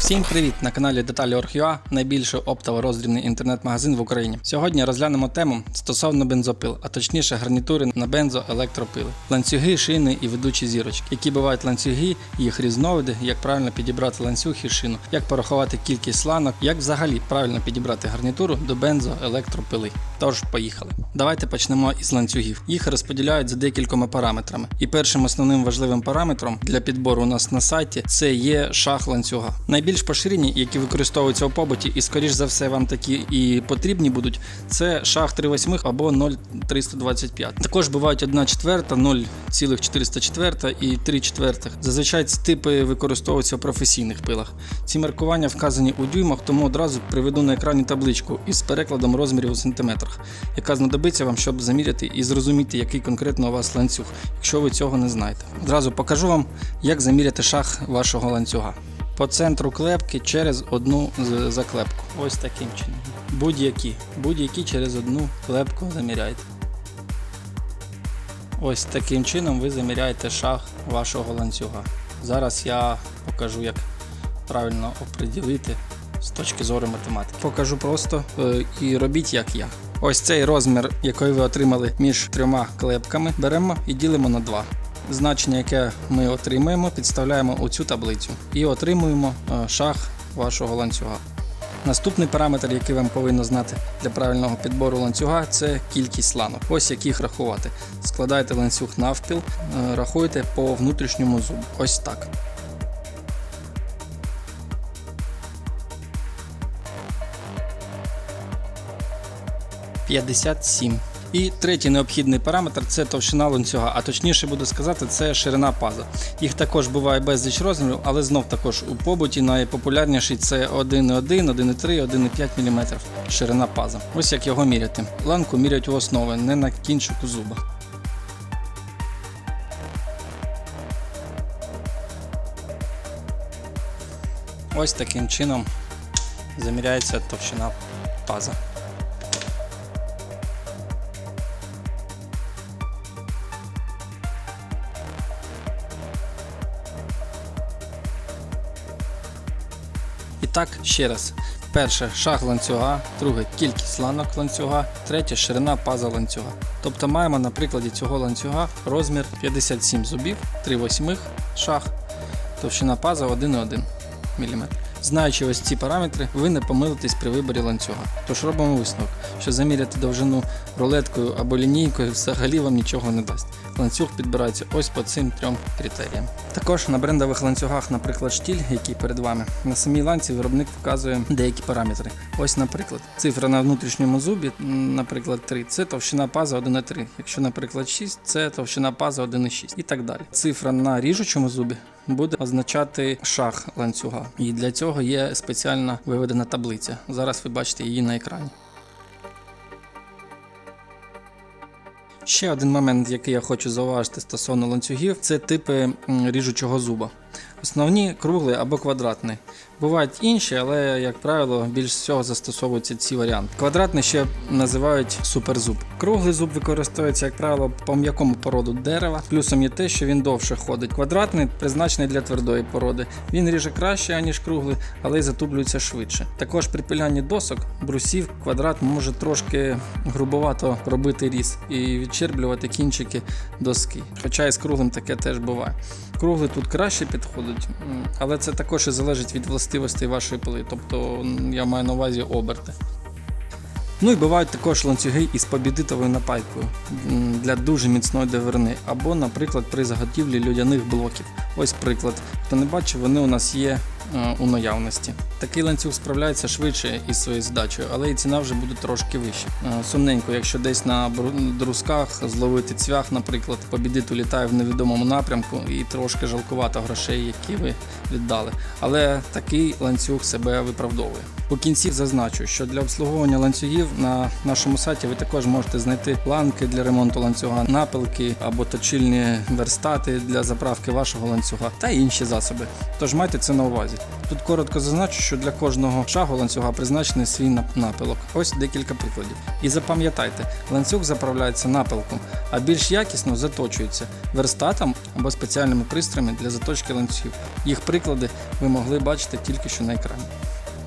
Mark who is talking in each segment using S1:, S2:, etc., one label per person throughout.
S1: Всім привіт! На каналі Деталі Орг.ua, найбільший оптово-роздрібний інтернет-магазин в Україні. Сьогодні розглянемо тему стосовно бензопил, а точніше гарнітури на бензоелектропили, ланцюги, шини і ведучі зірочки. Які бувають ланцюги, їх різновиди, як правильно підібрати ланцюг і шину, як порахувати кількість ланок, як взагалі правильно підібрати гарнітуру до бензоелектропили. Тож, поїхали. Давайте почнемо із ланцюгів. Їх розподіляють за декількома параметрами. І першим основним важливим параметром для підбору у нас на сайті це є шах ланцюга. Найбільш поширені, які використовуються у побуті, і скоріш за все вам такі і потрібні будуть, це шах 3,8 або 0,325. Також бувають 1 четверта, 0,404 і 3 четвертих. Зазвичай ці типи використовуються у професійних пилах. Ці маркування вказані у дюймах, тому одразу приведу на екрані табличку із перекладом розмірів у сантиметрах, яка знадобиться вам, щоб заміряти і зрозуміти, який конкретно у вас ланцюг, якщо ви цього не знаєте. Одразу покажу вам, як заміряти шах вашого ланцюга. По центру клепки через одну заклепку. Ось таким чином. Будь-які. Будь-які через одну клепку заміряйте. Ось таким чином ви заміряєте шаг вашого ланцюга. Зараз я покажу, як правильно оприділити з точки зору математики. Покажу просто е, і робіть як я. Ось цей розмір, який ви отримали між трьома клепками, беремо і ділимо на 2. Значення, яке ми отримаємо, підставляємо у цю таблицю і отримуємо е, шаг вашого ланцюга. Наступний параметр, який вам повинно знати для правильного підбору ланцюга, це кількість ланок. Ось як їх рахувати. Складайте ланцюг навпіл, е, рахуйте по внутрішньому зубу. Ось так. П'ятдесят сім. І третій необхідний параметр це товщина ланцюга, а точніше буду сказати, це ширина паза. Їх також буває безліч розмірів, але знов також у побуті найпопулярніший це 1,1, 1,3, 1,5 мм ширина паза. Ось як його міряти. Ланку міряють у основи, не на кінчику зуба. Ось таким чином заміряється товщина паза. Так, ще раз. Перше шаг ланцюга, друге кількість ланок ланцюга, третє ширина паза ланцюга. Тобто маємо на прикладі цього ланцюга розмір 57 зубів, 3 восьмих шаг, товщина паза 1,1 мм. Знаючи ось ці параметри, ви не помилитесь при виборі ланцюга. Тож робимо висновок, що заміряти довжину рулеткою або лінійкою взагалі вам нічого не дасть. Ланцюг підбирається ось по цим трьом критеріям. Також на брендових ланцюгах, наприклад, штіль, який перед вами, на самій ланці виробник вказує деякі параметри. Ось, наприклад, цифра на внутрішньому зубі, наприклад, 3, це товщина паза 1,3. Якщо, наприклад, 6, це товщина паза 1,6 і так далі. Цифра на ріжучому зубі буде означати шах ланцюга. І для цього є спеціальна виведена таблиця. Зараз ви бачите її на екрані. Ще один момент, який я хочу зауважити стосовно ланцюгів, це типи ріжучого зуба. Основні круглий або квадратний. Бувають інші, але, як правило, більш всього застосовуються ці варіанти. Квадратний ще називають суперзуб. Круглий зуб використовується, як правило, по м'якому породу дерева. Плюсом є те, що він довше ходить. Квадратний призначений для твердої породи. Він ріже краще, ніж круглий, але й затуплюється швидше. Також при пилянні досок брусів квадрат може трошки грубовато робити різ і відчерблювати кінчики доски. Хоча і з круглим таке теж буває. Круглий тут краще підходить, але це також і залежить від властивостей вашої пили, тобто я маю на увазі оберти. Ну і бувають також ланцюги із побідитовою напайкою для дуже міцної деверни, або, наприклад, при заготівлі людяних блоків. Ось приклад. Хто не бачив, вони у нас є у наявності. Такий ланцюг справляється швидше із своєю задачею, але і ціна вже буде трошки вища. Е, Сумненько, якщо десь на друзках зловити цвях, наприклад, побідит улітає в невідомому напрямку і трошки жалкувато грошей, які ви віддали. Але такий ланцюг себе виправдовує. У кінці зазначу, що для обслуговування ланцюгів на нашому сайті ви також можете знайти планки для ремонту ланцюга, напилки або точильні верстати для заправки вашого ланцюга та інші засоби. Тож майте це на увазі. Тут коротко зазначу, що для кожного шагу ланцюга призначений свій напилок. Ось декілька прикладів. І запам'ятайте, ланцюг заправляється напилком, а більш якісно заточується верстатом або спеціальними пристроями для заточки ланцюгів. Їх приклади ви могли бачити тільки що на екрані.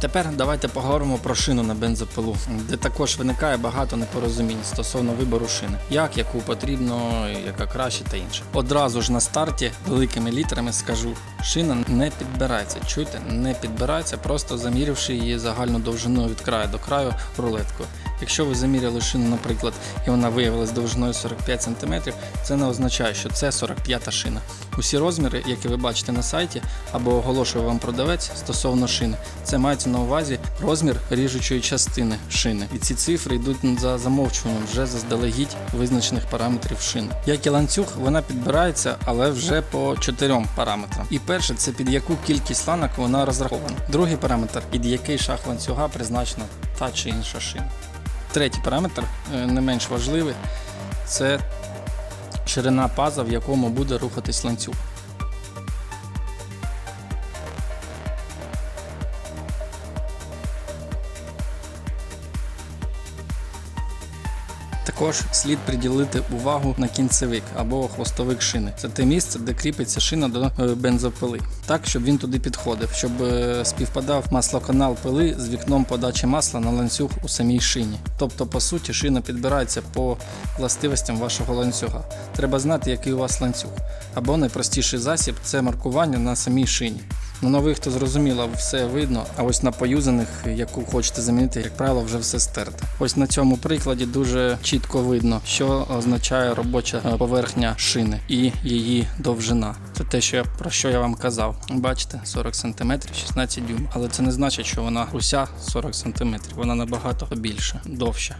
S1: Тепер давайте поговоримо про шину на бензопилу, де також виникає багато непорозумінь стосовно вибору шини, як яку потрібно, яка краще та інше. Одразу ж на старті великими літерами скажу, шина не підбирається. Чуєте, не підбирається, просто замірявши її загальну довжину від краю до краю рулеткою. Якщо ви заміряли шину, наприклад, і вона виявилась довжиною 45 см, це не означає, що це 45-та шина. Усі розміри, які ви бачите на сайті або оголошує вам продавець стосовно шини, це мається на увазі розмір ріжучої частини шини. І ці цифри йдуть за замовчуванням вже заздалегідь визначених параметрів шини. Як і ланцюг, вона підбирається, але вже по чотирьом параметрам. І перше це під яку кількість ланок вона розрахована. Другий параметр під який шаг ланцюга призначена та чи інша шина. Третій параметр, е, не менш важливий, це ширина паза, в якому буде рухатись ланцюг. Також слід приділити увагу на кінцевик або хвостовик шини. Це те місце, де кріпиться шина до е, бензопили, так щоб він туди підходив, щоб е, співпадав маслоканал пили з вікном подачі масла на ланцюг у самій шині. Тобто, по суті, шина підбирається по властивостям вашого ланцюга. Треба знати, який у вас ланцюг. Або найпростіший засіб це маркування на самій шині. На нових то зрозуміло, все видно, а ось на поюзаних, яку хочете замінити, як правило, вже все стерте. Ось на цьому прикладі дуже чітко видно, що означає робоча е, поверхня шини і її довжина. Це те, що я про що я вам казав. Бачите, 40 см, 16 дюйм. Але це не значить, що вона уся 40 см, вона набагато більше, довша.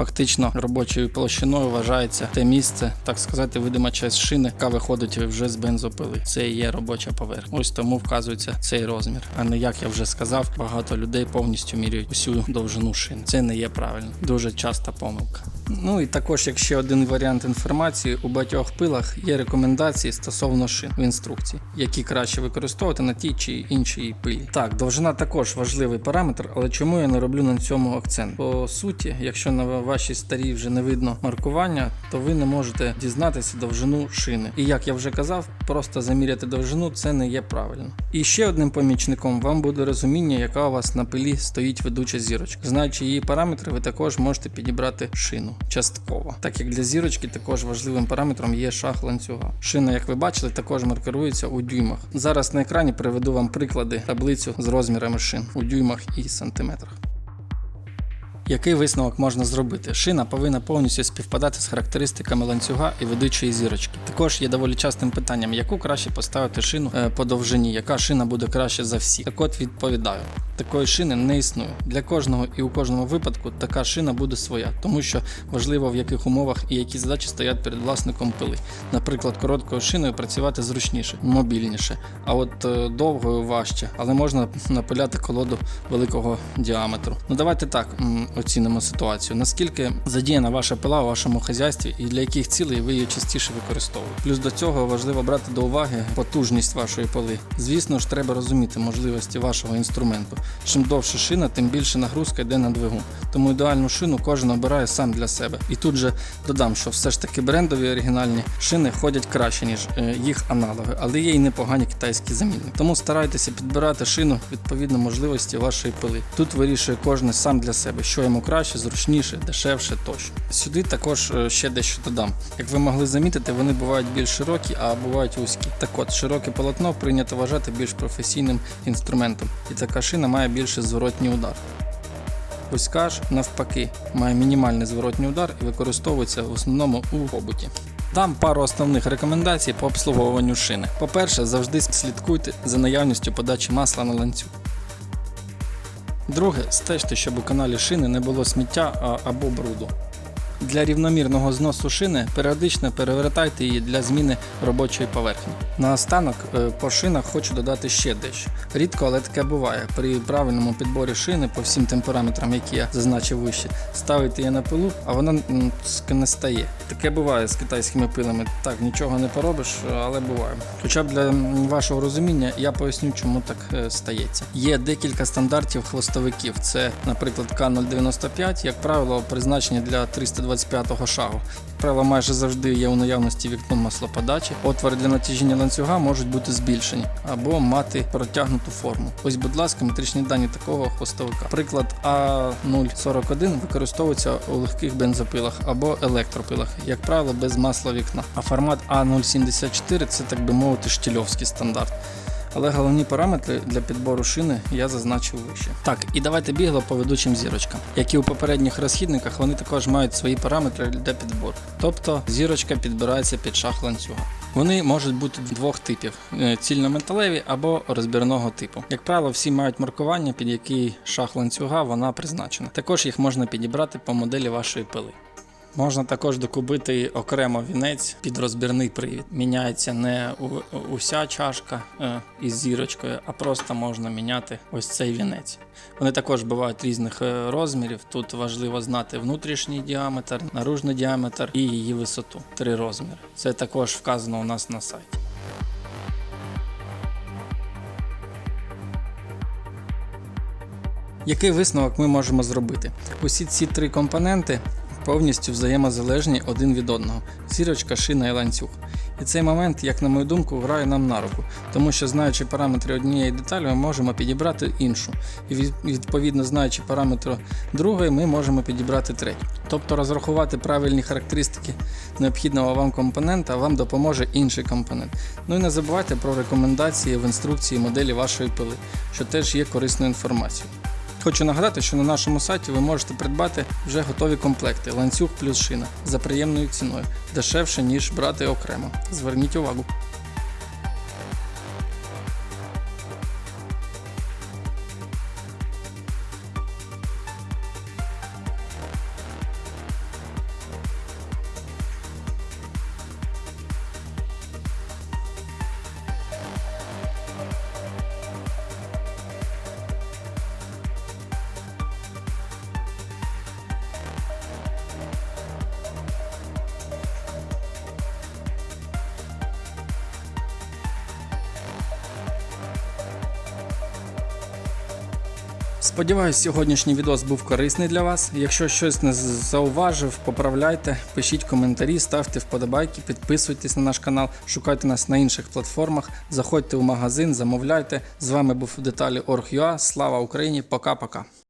S1: Фактично робочою площиною вважається те місце, так сказати, видима часть шини, яка виходить вже з бензопили. Це і є робоча поверхня. Ось тому вказується цей розмір. А не як я вже сказав, багато людей повністю міряють усю довжину шини. Це не є правильно. Дуже часта помилка. Ну і також, як ще один варіант інформації, у багатьох пилах є рекомендації стосовно шин в інструкції, які краще використовувати на тій чи іншій пилі. Так, довжина також важливий параметр, але чому я не роблю на цьому акцент? По суті, якщо на вашій старій вже не видно маркування, то ви не можете дізнатися довжину шини. І як я вже казав, просто заміряти довжину це не є правильно. І ще одним помічником вам буде розуміння, яка у вас на пилі стоїть ведуча зірочка. Знаючи її параметри, ви також можете підібрати шину частково. Так як для зірочки також важливим параметром є шаг ланцюга. Шина, як ви бачили, також маркирується у дюймах. Зараз на екрані приведу вам приклади таблицю з розмірами шин у дюймах і сантиметрах. Який висновок можна зробити? Шина повинна повністю співпадати з характеристиками ланцюга і ведучої зірочки. Також є доволі частим питанням, яку краще поставити шину е, по довжині, яка шина буде краще за всі. Так от відповідаю. Такої шини не існує. Для кожного і у кожному випадку така шина буде своя, тому що важливо в яких умовах і які задачі стоять перед власником пили. Наприклад, короткою шиною працювати зручніше, мобільніше, а от е, довгою важче, але можна напиляти колоду великого діаметру. Ну давайте так оцінимо ситуацію. Наскільки задіяна ваша пила у вашому хазяйстві і для яких цілей ви її частіше використовуєте. Плюс до цього важливо брати до уваги потужність вашої пили. Звісно ж, треба розуміти можливості вашого інструменту. Чим довше шина, тим більше нагрузка йде на двигун. Тому ідеальну шину кожен обирає сам для себе. І тут же додам, що все ж таки брендові оригінальні шини ходять краще, ніж е, їх аналоги, але є і непогані китайські замінники. Тому старайтеся підбирати шину відповідно можливості вашої пили. Тут вирішує кожен сам для себе, що йому краще, зручніше, дешевше тощо. Сюди також е, ще дещо додам. Як ви могли замітити, вони бувають більш широкі, а бувають вузькі. Так от, широке полотно прийнято вважати більш професійним інструментом, і така шина має більше зворотній удар. Вузька ж, навпаки, має мінімальний зворотній удар і використовується в основному у побуті. Дам пару основних рекомендацій по обслуговуванню шини. По-перше, завжди слідкуйте за наявністю подачі масла на ланцюг. Друге, стежте, щоб у каналі шини не було сміття або бруду. Для рівномірного зносу шини періодично перевертайте її для зміни робочої поверхні. Наостанок е, по шинах хочу додати ще дещо. Рідко, але таке буває. При правильному підборі шини по всім тим параметрам, які я зазначив вище, ставити її на пилу, а вона не стає. Таке буває з китайськими пилами. Так, нічого не поробиш, але буває. Хоча б для вашого розуміння я поясню, чому так е, стається. Є декілька стандартів хвостовиків. Це, наприклад, К095, як правило, призначені для 325 шагу. Правило, майже завжди є у наявності вікно маслоподачі. Отвори для натяжіння ланцюга можуть бути збільшені або мати протягнуту форму. Ось, будь ласка, метричні дані такого хвостовика. Приклад А041 використовується у легких бензопилах або електропилах, як правило, без масла вікна. А формат А074 це так би мовити штільовський стандарт. Але головні параметри для підбору шини я зазначив вище. Так, і давайте бігло по ведучим зірочкам. Як і у попередніх розхідниках, вони також мають свої параметри для підбору. Тобто зірочка підбирається під шах ланцюга. Вони можуть бути двох типів: е, цільнометалеві або розбірного типу. Як правило, всі мають маркування, під який шах ланцюга вона призначена. Також їх можна підібрати по моделі вашої пили. Можна також докупити окремо вінець під розбірний привід. Міняється не уся чашка е, із зірочкою, а просто можна міняти ось цей вінець. Вони також бувають різних е, розмірів. Тут важливо знати внутрішній діаметр, наружний діаметр і її висоту. Три розміри. Це також вказано у нас на сайті. Який висновок ми можемо зробити? Усі ці три компоненти повністю взаємозалежні один від одного: зірочка, шина і ланцюг. І цей момент, як на мою думку, грає нам на руку, тому що знаючи параметри однієї деталі, ми можемо підібрати іншу. І відповідно знаючи параметри другої, ми можемо підібрати третю. Тобто розрахувати правильні характеристики необхідного вам компонента вам допоможе інший компонент. Ну і не забувайте про рекомендації в інструкції моделі вашої пили, що теж є корисною інформацією. Хочу нагадати, що на нашому сайті ви можете придбати вже готові комплекти ланцюг плюс шина за приємною ціною, дешевше ніж брати окремо. Зверніть увагу. Сподіваюсь, сьогоднішній відос був корисний для вас. Якщо щось не зауважив, поправляйте, пишіть коментарі, ставте вподобайки, підписуйтесь на наш канал, шукайте нас на інших платформах, заходьте у магазин, замовляйте. З вами був деталі. Слава Україні! Пока-пока.